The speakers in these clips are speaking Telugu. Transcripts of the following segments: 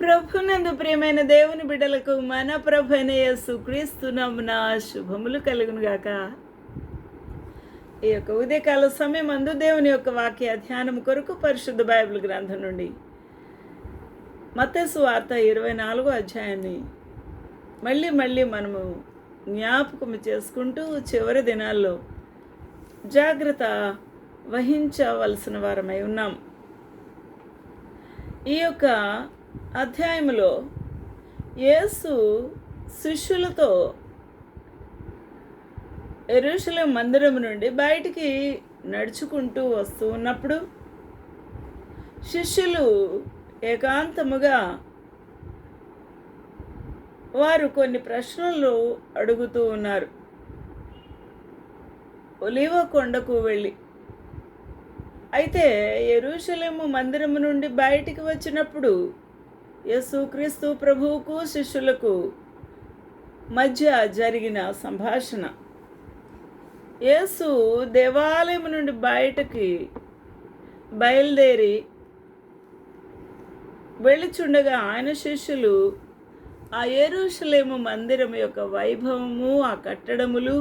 ప్రభునందు ప్రియమైన దేవుని బిడ్డలకు మన ప్రభు అయిన యేసు శుభములు కలుగును గాక. ఈ యొక్క ఉదయకాల సమయం అందు దేవుని యొక్క వాక్య ధ్యానం కొరకు పరిశుద్ధ బైబిల్ గ్రంథం నుండి మతసు వార్త ఇరవై నాలుగో అధ్యాయాన్ని మళ్ళీ మళ్ళీ మనము జ్ఞాపకం చేసుకుంటూ చివరి దినాల్లో జాగ్రత్త వహించవలసిన వారమై ఉన్నాం. ఈ యొక్క అధ్యాయంలో యేసు శిష్యులతో ఎరుషలేం మందిరం నుండి బయటికి నడుచుకుంటూ వస్తూ ఉన్నప్పుడు శిష్యులు ఏకాంతముగా వారు కొన్ని ప్రశ్నలు అడుగుతూ ఉన్నారు. ఒలివ కొండకు వెళ్ళి. అయితే ఎరుషలేము మందిరము నుండి బయటికి వచ్చినప్పుడు యేసుక్రీస్తు ప్రభువుకు శిష్యులకు మధ్య జరిగిన సంభాషణ. యేసు దేవాలయం నుండి బయటకి బయలుదేరి వెళ్ళిచుండగా ఆయన శిష్యులు ఆ ఏరుషలేము మందిరం యొక్క వైభవము ఆ కట్టడములు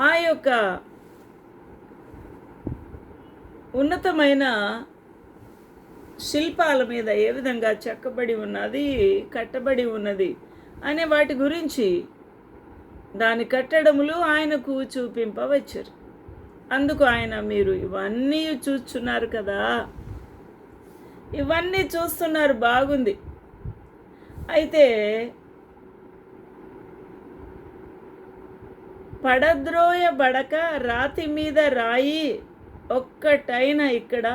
ఆ యొక్క ఉన్నతమైన శిల్పాల మీద ఏ విధంగా చెక్కబడి ఉన్నది కట్టబడి ఉన్నది అనే వాటి గురించి దాని కట్టడములు ఆయనకు చూపింపవచ్చారు. అందుకు ఆయన మీరు ఇవన్నీ చూస్తున్నారు కదా. ఇవన్నీ చూస్తున్నారు బాగుంది. అయితే పడద్రోయబడక రాతి మీద రాయి ఒక్కటైన ఇక్కడ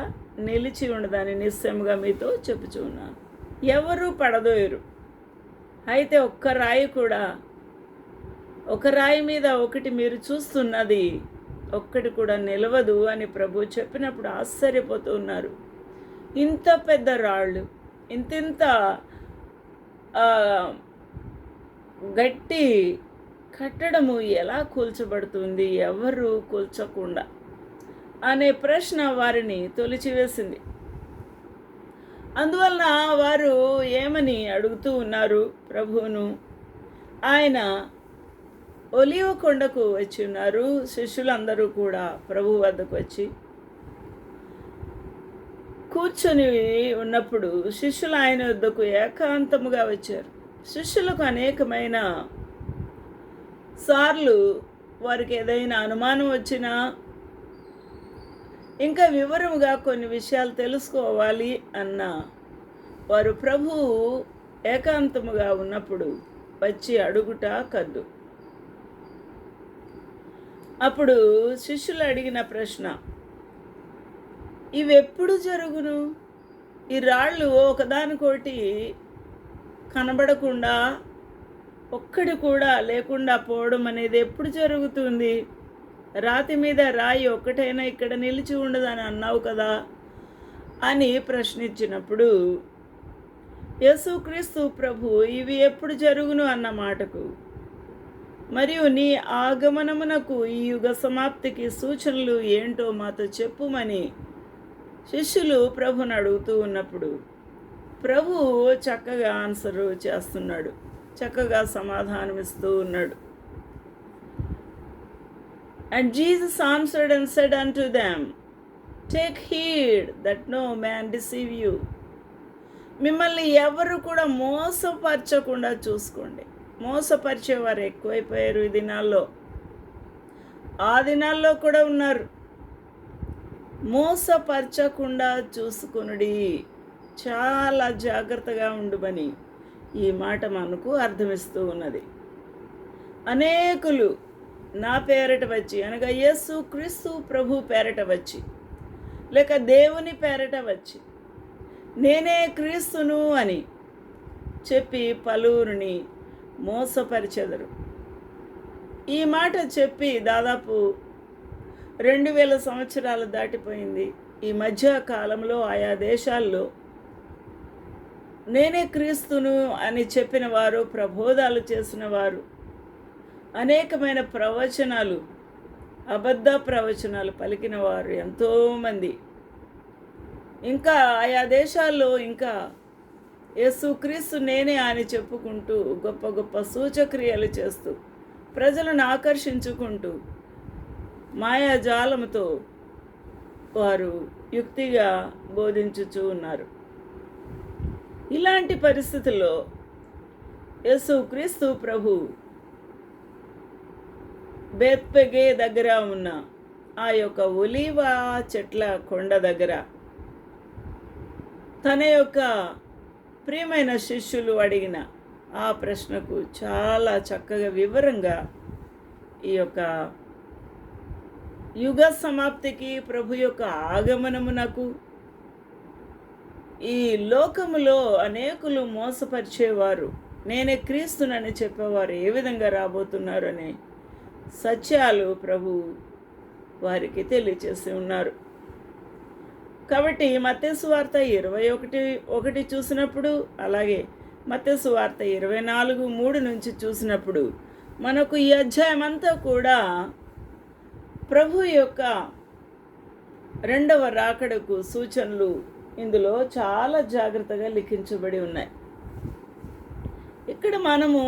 నిలిచి ఉండదని నిశ్చయముగా మీతో చెప్పుచున్నాను ఎవరూ ఎవరు పడదోయరు అయితే ఒక్క రాయి కూడా ఒక రాయి మీద ఒకటి మీరు చూస్తున్నది ఒక్కటి కూడా నిలవదు అని ప్రభు చెప్పినప్పుడు ఆశ్చర్యపోతూ ఉన్నారు. ఇంత పెద్ద రాళ్ళు ఇంతింత గట్టి కట్టడము ఎలా కూల్చబడుతుంది? ఎవరు కూల్చకుండా? అనే ప్రశ్న వారిని తొలిచివేసింది. అందువలన వారు ఏమని అడుగుతూ ఉన్నారు ప్రభువును? ఆయన ఒలివ కొండకు వచ్చి ఉన్నారు శిష్యులందరూ కూడా ప్రభు వద్దకు వచ్చి. కూర్చొని ఉన్నప్పుడు శిష్యులు ఆయన వద్దకు ఏకాంతముగా వచ్చారు. శిష్యులకు అనేకమైన సార్లు వారికి ఏదైనా అనుమానం వచ్చినా ఇంకా వివరముగా కొన్ని విషయాలు తెలుసుకోవాలి అన్న వారు ప్రభువు ఏకాంతముగా ఉన్నప్పుడు వచ్చి అడుగుట కద్దు. అప్పుడు శిష్యులు అడిగిన ప్రశ్న ఇవి ఎప్పుడు జరుగును? ఈ రాళ్ళు ఒకదానికోటి కనబడకుండా ఒక్కడి కూడా లేకుండా పోవడం అనేది ఎప్పుడు జరుగుతుంది? రాతి మీద రాయి ఒక్కటైనా ఇక్కడ నిలిచి ఉండదని అన్నావు కదా అని ప్రశ్నించినప్పుడు యేసుక్రీస్తు ప్రభు ఇవి ఎప్పుడు జరుగును? అన్న మాటకు మరియు నీ ఆగమనమునకు ఈ యుగ సమాప్తికి సూచనలు ఏంటో మాతో చెప్పుమని శిష్యులు ప్రభుని అడుగుతూ ఉన్నప్పుడు ప్రభు చక్కగా ఆన్సర్ చేస్తున్నాడు చక్కగా సమాధానమిస్తూ ఉన్నాడు. And Jesus answered and said unto them, take heed that no man deceive you మిమ్మల్ని ఎవరు కూడా మోసపరచకుండా చూసుకోండి. మోసపరిచేవారు ఎక్కువైపోయారు ఈ దినాల్లో. ఆ దినాల్లో కూడా ఉన్నారు. మోసపరచకుండా చూసుకునుడి. చాలా జాగ్రత్తగా ఉండుమని ఈ మాట మనకు అర్థమిస్తూ ఉన్నది. అనేకులు నా పేరట వచ్చి అనగా యేసు క్రీస్తు ప్రభు పేరట వచ్చి లేక దేవుని పేరట వచ్చి నేనే క్రీస్తును అని చెప్పి పలువురిని మోసపరిచెదరు. ఈ మాట చెప్పి దాదాపు రెండు వేల సంవత్సరాలు దాటిపోయింది. ఈ మధ్య కాలంలో ఆయా దేశాల్లో నేనే క్రీస్తును అని చెప్పిన వారు ప్రబోధాలు చేసిన వారు అనేకమైన ప్రవచనాలు అబద్ధ ప్రవచనాలు పలికిన వారు ఎంతోమంది ఇంకా ఆయా దేశాల్లో ఇంకా యేసుక్రీస్తు నేనే అని చెప్పుకుంటూ గొప్ప గొప్ప సూచక్రియలు చేస్తూ ప్రజలను ఆకర్షించుకుంటూ మాయాజాలంతో వారు యుక్తిగా బోధించుచూ ఉన్నారు. ఇలాంటి పరిస్థితుల్లో యేసుక్రీస్తు ప్రభు బేత్పెగే దగ్గర ఉన్న ఆ యొక్క ఒలివ చెట్ల కొండ దగ్గర తన యొక్క ప్రియమైన శిష్యులు అడిగిన ఆ ప్రశ్నకు చాలా చక్కగా వివరంగా ఈ యొక్క యుగ సమాప్తికి ప్రభు యొక్క ఆగమనమునకు ఈ లోకములో అనేకులు మోసపరిచేవారు. నేనే క్రీస్తునని చెప్పేవారు ఏ విధంగా రాబోతున్నారు అని సత్యాలు ప్రభు వారికి తెలియచేసి ఉన్నారు. కాబట్టి మత్తేసు వార్త ఇరవై ఒకటి ఒకటి చూసినప్పుడు అలాగే మత్తేసు వార్త ఇరవై నాలుగు మూడు నుంచి చూసినప్పుడు మనకు ఈ అధ్యాయం అంతా కూడా ప్రభు యొక్క రెండవ రాకడకు సూచనలు ఇందులో చాలా జాగ్రత్తగా లిఖించబడి ఉన్నాయి. ఇక్కడ మనము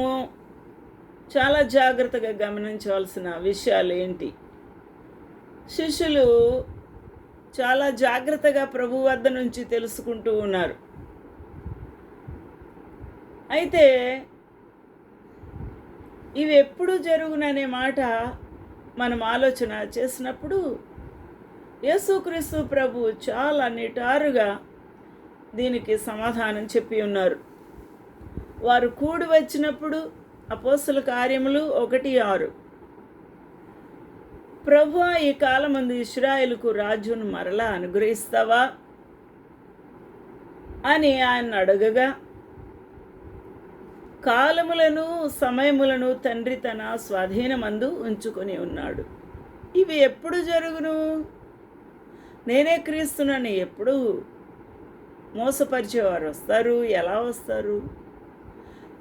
చాలా జాగ్రత్తగా గమనించవలసిన విషయాలు ఏంటి? శిష్యులు చాలా జాగ్రత్తగా ప్రభు వద్ద నుంచి తెలుసుకుంటూ ఉన్నారు. అయితే ఇవి ఎప్పుడు జరుగుననే మాట మనం ఆలోచన చేసినప్పుడు యేసుక్రీస్తు ప్రభు చాలా నిటారుగా దీనికి సమాధానం చెప్పి ఉన్నారు. వారు కూడి వచ్చినప్పుడు అపోస్తుల కార్యములు ఒకటి ఆరు. ప్రభు ఈ కాలమందు ఇస్రాయేల్కు రాజును మరలా అనుగ్రహిస్తావా? అని ఆయన అడగగా కాలములను సమయములను తండ్రి తన స్వాధీనమందు ఉంచుకొని ఉన్నాడు. ఇవి ఎప్పుడు జరుగును? నేనే క్రీస్తునని ఎప్పుడు మోసపరిచేవారు వస్తారు? ఎలా వస్తారు?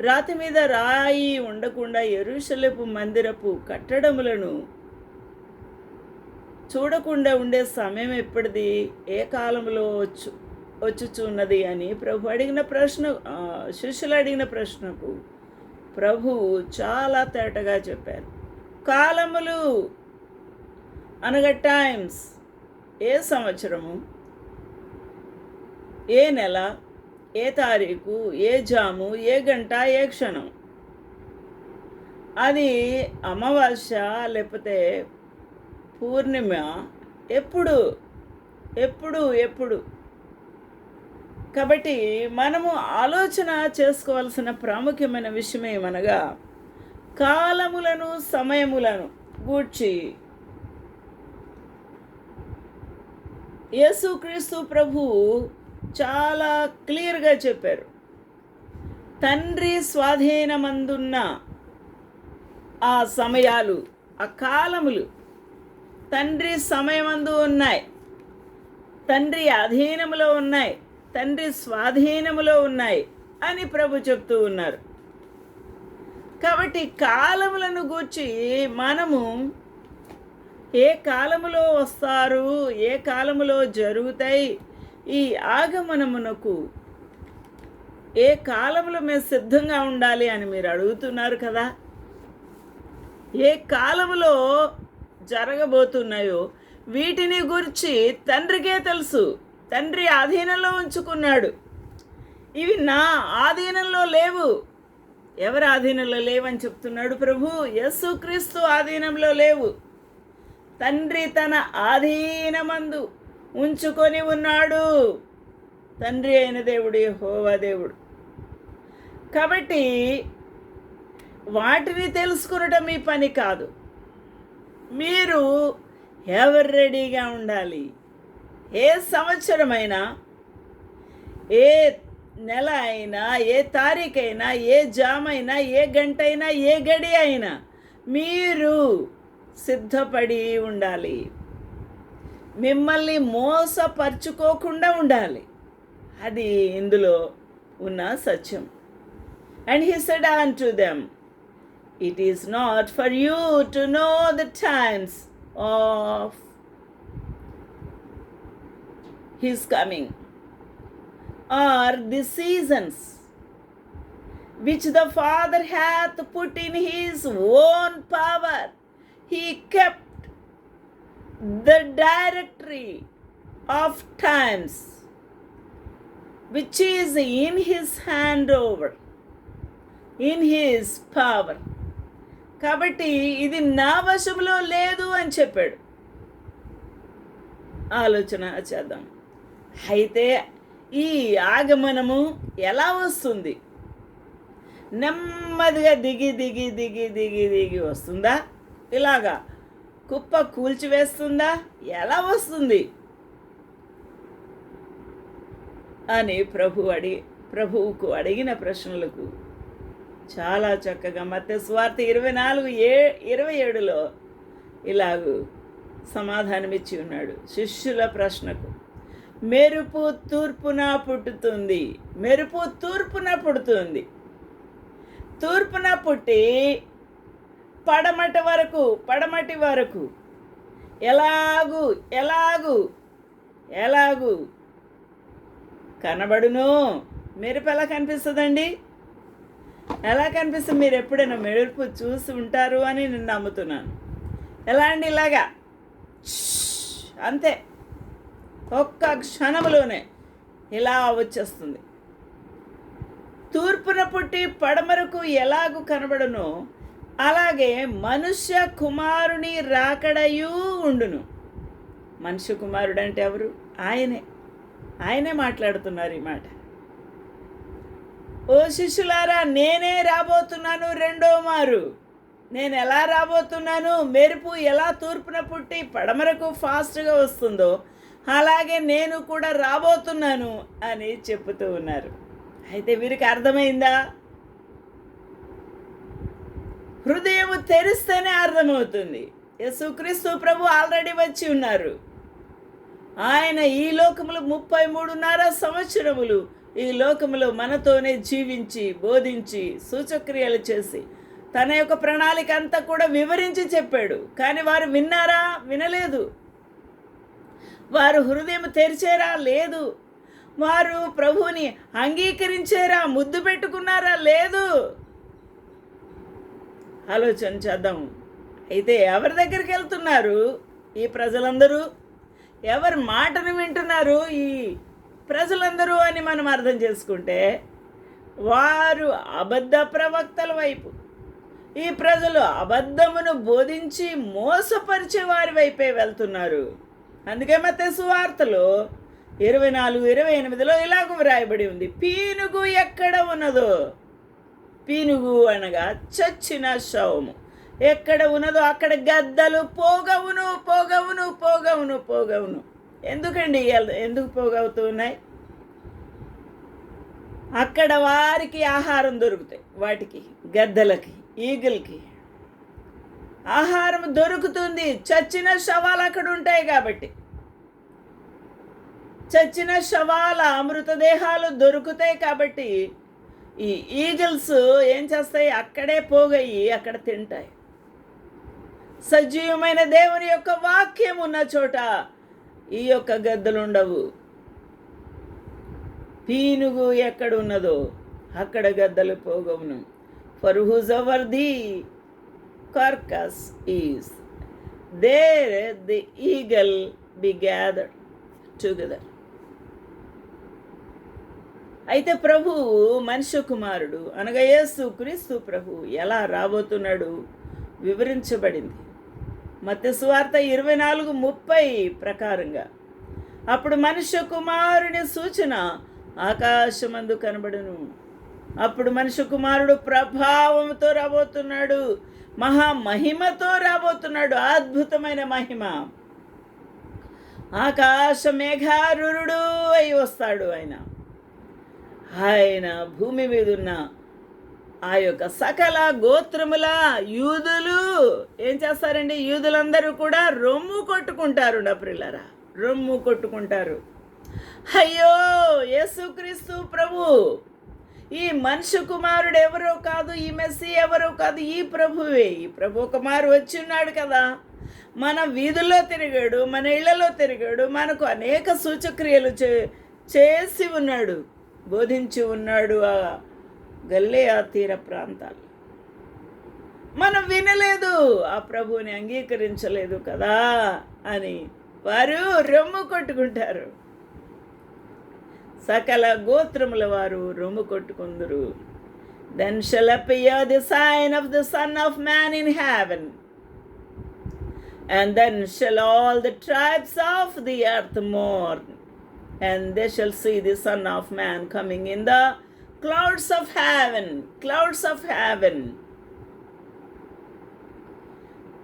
రాతి మీద రాయి ఉండకుండా ఎరుషలేపు మందిరపు కట్టడములను చూడకుండా ఉండే సమయం ఎప్పటిది? ఏ కాలంలో వచ్చు వచ్చుచున్నది అని ప్రభు అడిగిన ప్రశ్న శిష్యులు అడిగిన ప్రశ్నకు ప్రభు చాలా తేటగా చెప్పారు. కాలములు అనగా టైమ్స్. ఏ సంవత్సరము? ఏ నెల? ఏ తారీఖు ఏ జాము ఏ గంట ఏ క్షణం? అది అమావాస్య లేకపోతే పూర్ణిమ ఎప్పుడు? ఎప్పుడు? ఎప్పుడు? కాబట్టి మనము ఆలోచన చేసుకోవాల్సిన ప్రాముఖ్యమైన విషయం ఏమనగా కాలములను సమయములను గూర్చి యేసుక్రీస్తు ప్రభు చాలా క్లియర్గా చెప్పారు. తండ్రి స్వాధీనమందున్న ఆ సమయాలు ఆ కాలములు తండ్రి సమయమందు ఉన్నాయి. తండ్రి అధీనములో ఉన్నాయి. తండ్రి స్వాధీనములో ఉన్నాయి అని ప్రభు చెప్తూ ఉన్నారు. కాబట్టి కాలములను గూర్చి మనము ఏ కాలములో వస్తారు ఏ కాలములో జరుగుతాయి ఈ ఆగమనమునకు ఏ కాలంలో మేము సిద్ధంగా ఉండాలి అని మీరు అడుగుతున్నారు కదా? ఏ కాలంలో జరగబోతున్నాయో వీటిని గురించి తండ్రికే తెలుసు. తండ్రి ఆధీనంలో ఉంచుకున్నాడు. ఇవి నా ఆధీనంలో లేవు. ఎవరి ఆధీనంలో లేవని చెప్తున్నాడు ప్రభు? యేసుక్రీస్తు ఆధీనంలో లేవు. తండ్రి తన ఆధీనమందు ఉంచుకొని ఉన్నాడు. తండ్రి అయిన దేవుడు హోవా దేవుడు. కాబట్టి వాటిని తెలుసుకునటం మీ పని కాదు. మీరు ఎవరు రెడీగా ఉండాలి? ఏ సంవత్సరమైనా ఏ నెల అయినా ఏ తారీఖైనా ఏ జామైనా ఏ గంట అయినా ఏ గడి అయినా మీరు సిద్ధపడి ఉండాలి. మిమ్మల్ని మోసపరుచుకోకుండా ఉండాలి అది ఇందులో ఉన్న సత్యం and he said unto them it is not for you to know the times of his coming or the seasons which the Father hath put in his own power. He kept the directory of times, which is in his hand over in his power. కాబట్టి ఇది నా వశంలో లేదు అని చెప్పాడు. ఆలోచన చేద్దాం. అయితే ఈ ఆగమనము ఎలా వస్తుంది? నెమ్మదిగా దిగి దిగి దిగి దిగి దిగి వస్తుందా? ఇలాగా కుప్ప కూల్చివేస్తుందా? ఎలా వస్తుంది? అని ప్రభు అడి ప్రభువుకు అడిగిన ప్రశ్నలకు చాలా చక్కగా మత్య స్వార్థ ఇరవై నాలుగు ఏ ఇరవై ఏడులో ఇలాగూ సమాధానమిచ్చి ఉన్నాడు. శిష్యుల ప్రశ్నకు మెరుపు తూర్పున పుట్టుతుంది. మెరుపు తూర్పున పుడుతుంది. తూర్పున పుట్టి పడమటి వరకు పడమటి వరకు. ఎలాగు ఎలాగు ఎలాగు. కనబడును. మెరుపు ఎలా కనిపిస్తుందండి? ఎలా కనిపిస్తుంది? మీరు ఎప్పుడైనా మెరుపు చూసి ఉంటారు అని నేను నమ్ముతున్నాను. ఎలా అండి ఇలాగా? ష్ అంతే. ఒక్క క్షణంలోనే ఇలా వచ్చేస్తుంది. తూర్పున పుట్టి పడమరకు ఎలాగు కనబడునో అలాగే మనుష్య కుమారుని రాకడయు ఉండును. మనుష్య కుమారుడు అంటే ఎవరు? ఆయనే. ఆయనే మాట్లాడుతున్నారు ఈ మాట. ఓ శిష్యులారా నేనే రాబోతున్నాను రెండో మారు. నేను ఎలా రాబోతున్నాను? మెరుపు ఎలా తూర్పున పుట్టి పడమరకు ఫాస్ట్గా వస్తుందో అలాగే నేను కూడా రాబోతున్నాను అని చెప్తూ ఉన్నారు. అయితే వీరికి అర్థమైందా? హృదయం తెరిస్తేనే అర్థమవుతుంది. యేసుక్రీస్తు ప్రభు ఆల్రెడీ వచ్చి ఉన్నారు. ఆయన ఈ లోకములు ముప్పై మూడున్నర సంవత్సరములు ఈ లోకములో మనతోనే జీవించి బోధించి సూచక్రియలు చేసి తన యొక్క ప్రణాళిక అంతా కూడా వివరించి చెప్పాడు. కానీ వారు విన్నారా? వినలేదు. వారు హృదయం తెరిచారా? లేదు. వారు ప్రభువుని అంగీకరించారా? ముద్దు పెట్టుకున్నారా? లేదు. ఆలోచన చేద్దాం. అయితే ఎవరి దగ్గరికి వెళ్తున్నారు? ఈ ప్రజలందరూ? ఎవరి మాటను వింటున్నారు ఈ ప్రజలందరూ అని మనం అర్థం చేసుకుంటే వారు అబద్ధ ప్రవక్తల వైపు ఈ ప్రజలు అబద్ధమును బోధించి మోసపరిచే వారి వైపే వెళ్తున్నారు. అందుకే మత సువార్తలో ఇరవై నాలుగు ఇరవై ఎనిమిదిలో ఇలాగ వ్రాయబడి ఉంది. పీనుగు ఎక్కడ ఉన్నదో? పీనుగు అనగా చచ్చిన శవము. ఎక్కడ ఉన్నదో అక్కడ గద్దలు పోగవును పోగవును పోగవును పోగవును. ఎందుకండి ఎందుకు పోగవుతూ ఉన్నాయి? అక్కడ వారికి ఆహారం దొరుకుతాయి. వాటికి గద్దలకి ఈగలకి. ఆహారం దొరుకుతుంది. చచ్చిన శవాలు అక్కడ ఉంటాయి కాబట్టి. చచ్చిన శవాల మృతదేహాలు దొరుకుతాయి కాబట్టి ఈ ఈగల్స్ ఏం చేస్తాయి? అక్కడే పోగయి అక్కడ తింటాయి. సజీవమైన దేవుని యొక్క వాక్యం ఉన్న చోట ఈ యొక్క గద్దలు ఉండవు పీనుగు ఎక్కడ ఉన్నదో అక్కడ గద్దలు పోగవును. For whosoever the carcass is there the eagle be gathered together అయితే ప్రభు మనుష్య కుమారుడు అనగా యేసు క్రీస్తు ప్రభు ఎలా రాబోతున్నాడు? వివరించబడింది. మత్స్య సువార్త ఇరవై నాలుగు ముప్పై ప్రకారంగా అప్పుడు మనుష్య కుమారుని సూచన ఆకాశమందు కనబడును. అప్పుడు మనుష్య కుమారుడు ప్రభావంతో రాబోతున్నాడు మహా మహిమతో రాబోతున్నాడు అద్భుతమైన మహిమ. ఆకాశ మేఘారుడు అయి వస్తాడు ఆయన. ఆయన భూమి మీద ఉన్న ఆ యొక్క సకల గోత్రముల యూదులు ఏం చేస్తారండి? యూదులందరూ కూడా రొమ్ము కొట్టుకుంటారు డప్రిల్లరా రొమ్ము కొట్టుకుంటారు. అయ్యో యేసుక్రీస్తు ప్రభు! ఈ మనుషు కుమారుడు ఎవరో కాదు ఈ మెస్సి ఎవరో కాదు ఈ ప్రభువే. ఈ ప్రభు కుమారు వచ్చి ఉన్నాడు కదా. మన వీధుల్లో తిరిగాడు మన ఇళ్ళలో తిరిగాడు మనకు అనేక సూచక్రియలు చే చేసి ఉన్నాడు. బోధించి ఉన్నాడు ఆ గల్లేయా తీర ప్రాంతాలు. మనం వినలేదు ఆ ప్రభువుని అంగీకరించలేదు కదా అని వారు రొమ్ము కొట్టుకుంటారు. సకల గోత్రముల వారు రొమ్ము కొట్టుకుందరు. Then shall appear the sign of the son of man in heaven and then shall all the tribes of the earth mourn and they shall see the Son of Man coming in the clouds of heaven, clouds of heaven,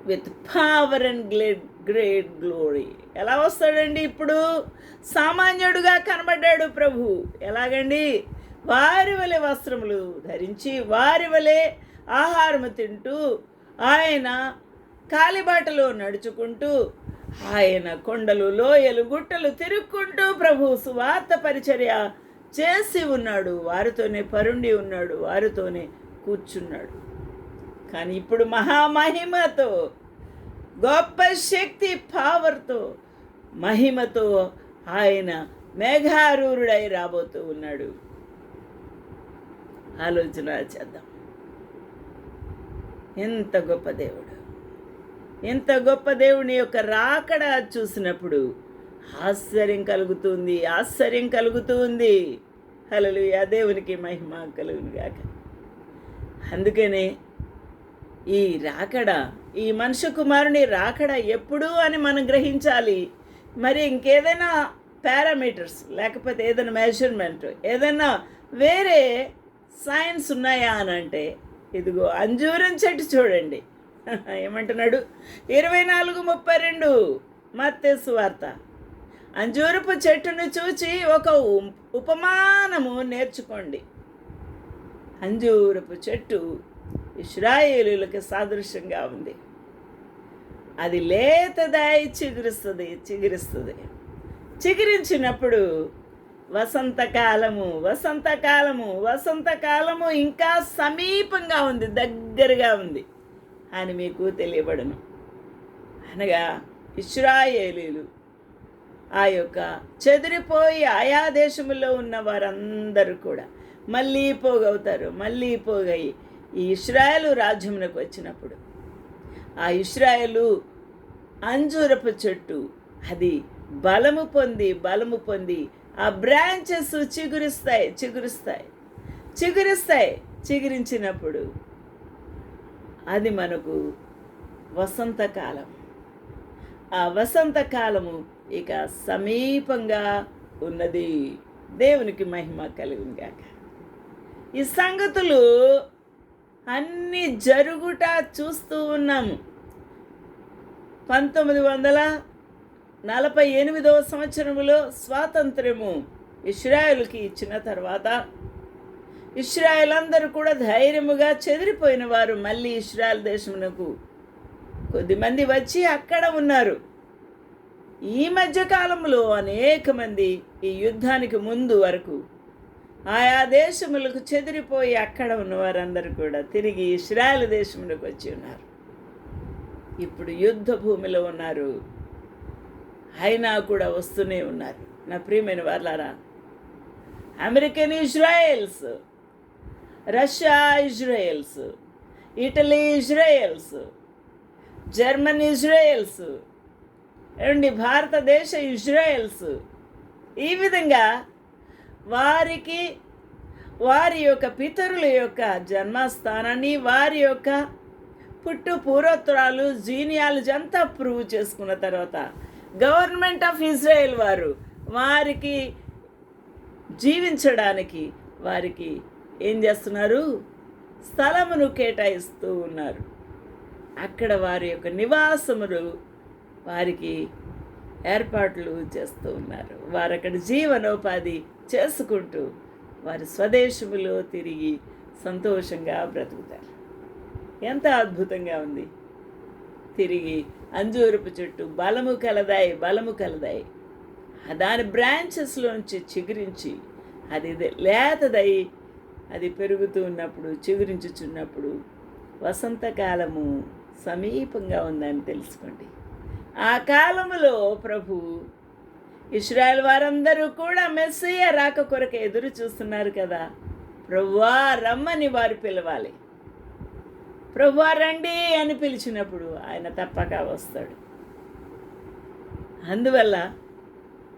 with power and great, great glory. ఎలా వస్తాడండి ఇప్పుడు సామాన్యుడుగా కనబడ్డాడు ప్రభు ఎలాగండి వారి వలె వస్త్రములు ధరించి వారి వలె ఆహారము తింటూ ఆయన కాలిబాటలో నడుచుకుంటూ ఆయన కొండలు లోయలు గుట్టలు తిరుక్కుంటూ ప్రభు సువార్త పరిచర్య చేసి ఉన్నాడు. వారితోనే పరుండి ఉన్నాడు. వారితోనే కూర్చున్నాడు. కానీ ఇప్పుడు మహామహిమతో గొప్ప శక్తి పావర్తో మహిమతో ఆయన మేఘారూరుడై రాబోతూ ఉన్నాడు. ఆలోచన చేద్దాం. ఎంత గొప్ప దేవుడు. ఇంత గొప్ప దేవుని యొక్క రాకడ చూసినప్పుడు ఆశ్చర్యం కలుగుతుంది ఆశ్చర్యం కలుగుతుంది. హలలు ఆ దేవునికి మహిమ కలుగునుగాక అందుకనే ఈ రాకడ ఈ మనుష్య కుమారుని రాకడ ఎప్పుడు అని మనం గ్రహించాలి. మరి ఇంకేదైనా పారామీటర్స్ లేకపోతే ఏదైనా మెజర్మెంట్ ఏదైనా వేరే సైన్స్ ఉన్నాయా అని అంటే ఇదిగో అంజూరం చెట్టు చూడండి. ఏమంటున్నాడు? ఇరవై నాలుగు ముప్పై రెండు. మత్తేసు వార్త. అంజూరపు చెట్టును చూచి ఒక ఉం- ఉపమానము నేర్చుకోండి. అంజూరపు చెట్టు ఇస్రాయేలులకు సాదృశ్యంగా ఉంది. అది లేతదాయి చిగురుస్తుంది చిగురిస్తుంది. చిగురించినప్పుడు వసంతకాలము వసంతకాలము వసంతకాలము ఇంకా సమీపంగా ఉంది దగ్గరగా ఉంది. అని మీకు తెలియబడును. అనగా ఇస్రాయేలీలు ఆ యొక్క చెదిరిపోయి ఆయా దేశములో ఉన్న వారందరూ కూడా మళ్ళీ పోగవుతారు మళ్ళీ పోగయి ఈ ఇస్రాయలు రాజ్యమునకు వచ్చినప్పుడు. ఆ ఇస్రాయలు అంజూరపు చెట్టు అది బలము పొంది బలము పొంది ఆ బ్రాంచెస్ చిగురిస్తాయి చిగురిస్తాయి చిగురిస్తాయి చిగురించినప్పుడు అది మనకు వసంతకాలం. ఆ వసంతకాలము ఇక సమీపంగా ఉన్నది. దేవునికి మహిమ కలుగుగాక ఈ సంగతులు అన్ని జరుగుట చూస్తూ ఉన్నాము. పంతొమ్మిది వందల నలభై ఎనిమిదవ సంవత్సరములో స్వాతంత్ర్యము ఇస్రాయేల్కి ఇచ్చిన తర్వాత ఇస్రాయేల్ అందరూ కూడా ధైర్యముగా చెదిరిపోయిన వారు మళ్ళీ ఇస్రాయల్ దేశమునకు. కొద్దిమంది వచ్చి అక్కడ ఉన్నారు. ఈ మధ్య కాలంలో అనేక మంది ఈ యుద్ధానికి ముందు వరకు ఆయా దేశములకు చెదిరిపోయి అక్కడ ఉన్న వారందరూ కూడా తిరిగి ఇస్రాయల్ దేశములకు వచ్చి ఉన్నారు. ఇప్పుడు యుద్ధ భూమిలో ఉన్నారు. అయినా కూడా వస్తూనే ఉన్నారు. నా ప్రియమైన వాళ్ళారా American Israels Russia Israels Italy Israels German Israels ఏమండి భారతదేశ ఇజ్రాయెల్స్. ఈ విధంగా వారికి వారి యొక్క పితరుల యొక్క జన్మస్థానాన్ని వారి యొక్క పుట్టు పూర్వోత్తరాలు జీనియాలజీ అంతా ప్రూవ్ చేసుకున్న తర్వాత గవర్నమెంట్ ఆఫ్ ఇజ్రాయెల్ వారు వారికి జీవించడానికి వారికి ఏం చేస్తున్నారు? స్థలమును కేటాయిస్తూ ఉన్నారు. అక్కడ వారి యొక్క నివాసములు వారికి ఏర్పాట్లు చేస్తూ ఉన్నారు. వారు అక్కడ జీవనోపాధి చేసుకుంటూ వారి స్వదేశములో తిరిగి సంతోషంగా బ్రతుకుతారు. ఎంత అద్భుతంగా ఉంది. తిరిగి అంజూరపు చెట్టు బలము కలదాయి బలము కలదాయి. దాని బ్రాంచెస్లోంచి చిగురించి అది లేతదై అది పెరుగుతూ ఉన్నప్పుడు చిగురించుచున్నప్పుడు వసంతకాలము సమీపంగా ఉందని తెలుసుకోండి. ఆ కాలములో ప్రభు ఇస్రాయల్ వారందరూ కూడా మెస్సయ్య రాక కొరకు ఎదురు చూస్తున్నారు కదా. ప్రభువా రమ్మని వారు పిలవాలి. ప్రభువా రండి అని పిలిచినప్పుడు ఆయన తప్పక వస్తాడు. అందువల్ల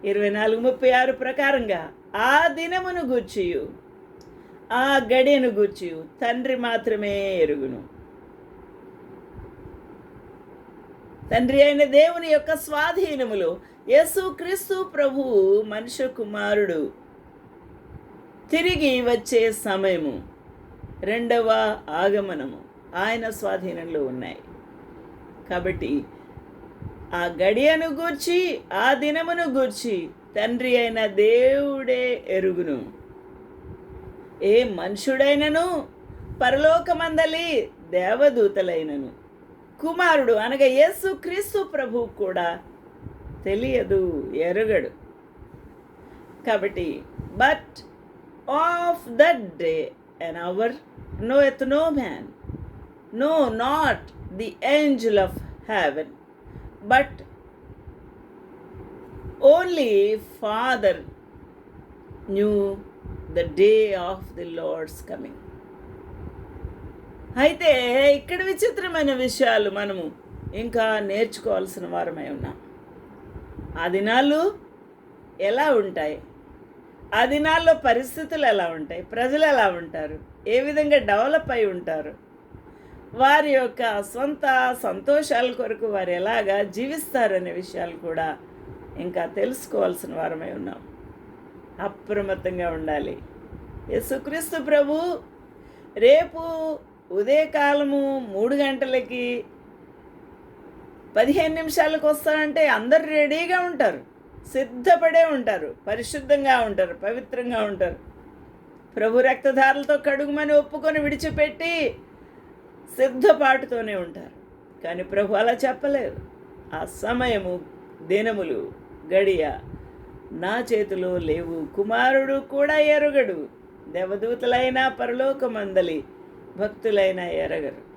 ఇరవై నాలుగు ముప్పై ఆరు ప్రకారంగా ఆ దినమును గుర్చియు. ఆ గడియను గూర్చి తండ్రి మాత్రమే ఎరుగును. తండ్రి అయిన దేవుని యొక్క స్వాధీనములో యేసుక్రీస్తు ప్రభువు మనుష్య కుమారుడు. తిరిగి వచ్చే సమయము రెండవ ఆగమనము ఆయన స్వాధీనంలో ఉన్నాయి. కాబట్టి ఆ గడియను గూర్చి ఆ దినమును గూర్చి తండ్రి అయిన దేవుడే ఎరుగును. ఏ మనుషుడైనను? పరలోకమందలి దేవదూతలైనను. కుమారుడు అనగా యేసు క్రీస్తు ప్రభు కూడా తెలియదు ఎరగడు. కాబట్టి but of that day and hour knoweth no man no not the angel of heaven but only Father knew the day of the Lord's coming అయితే ఇక్కడ విచిత్రమైన విషయాలు మనము ఇంకా నేర్చుకోవాల్సిన వారమై ఉన్నాం. ఆ దినాలు ఎలా ఉంటాయి? ఆ దినాల్లో పరిస్థితులు ఎలా ఉంటాయి? ప్రజలు ఎలా ఉంటారు? ఏ విధంగా డెవలప్ అయి ఉంటారు? వారి యొక్క సొంత సంతోషాల కొరకు వారు ఎలాగా జీవిస్తారనే విషయాలు కూడా ఇంకా తెలుసుకోవాల్సిన వారమై ఉన్నాం. అప్రమత్తంగా ఉండాలి. యేసుక్రీస్తు ప్రభు రేపు ఉదయకాలము మూడు గంటలకి పదిహేను నిమిషాలకు వస్తారంటే అందరు రెడీగా ఉంటారు. సిద్ధపడే ఉంటారు. పరిశుద్ధంగా ఉంటారు. పవిత్రంగా ఉంటారు. ప్రభు రక్తధారలతో కడుగుమని ఒప్పుకొని విడిచిపెట్టి సిద్ధపాటుతోనే ఉంటారు. కానీ ప్రభు అలా చెప్పలేదు. ఆ సమయము దినములు గడియ నా చేతిలో లేవు. కుమారుడు కూడా ఎరుగడు. దేవదూతలైన పరలోకమందలి భక్తులైన ఎరగరు.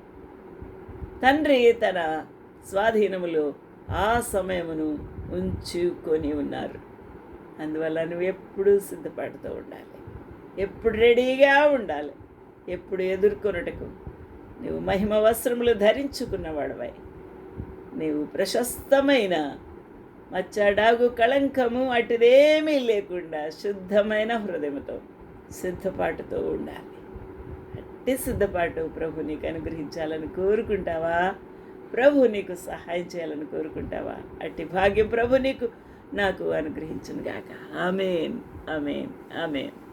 తండ్రి తన స్వాధీనములో ఆ సమయమును ఉంచుకొని ఉన్నారు. అందువల్ల నువ్వు ఎప్పుడూ సిద్ధపడుతూ ఉండాలి. ఎప్పుడు రెడీగా ఉండాలి. ఎప్పుడు ఎదుర్కొనుటకు. నువ్వు మహిమ వస్త్రములు ధరించుకున్నవాడవై. నీవు ప్రశస్తమైన మచ్చడాగు కళంకము అటుదేమీ లేకుండా శుద్ధమైన హృదయంతో సిద్ధపాటుతో ఉండాలి. అట్టి సిద్ధపాటు ప్రభు నీకు అనుగ్రహించాలని కోరుకుంటావా? ప్రభు నీకు సహాయం చేయాలని కోరుకుంటావా? అట్టి భాగ్యం ప్రభు నీకు నాకు అనుగ్రహించును గాక ఆమెన్ ఆమెన్ ఆమెన్.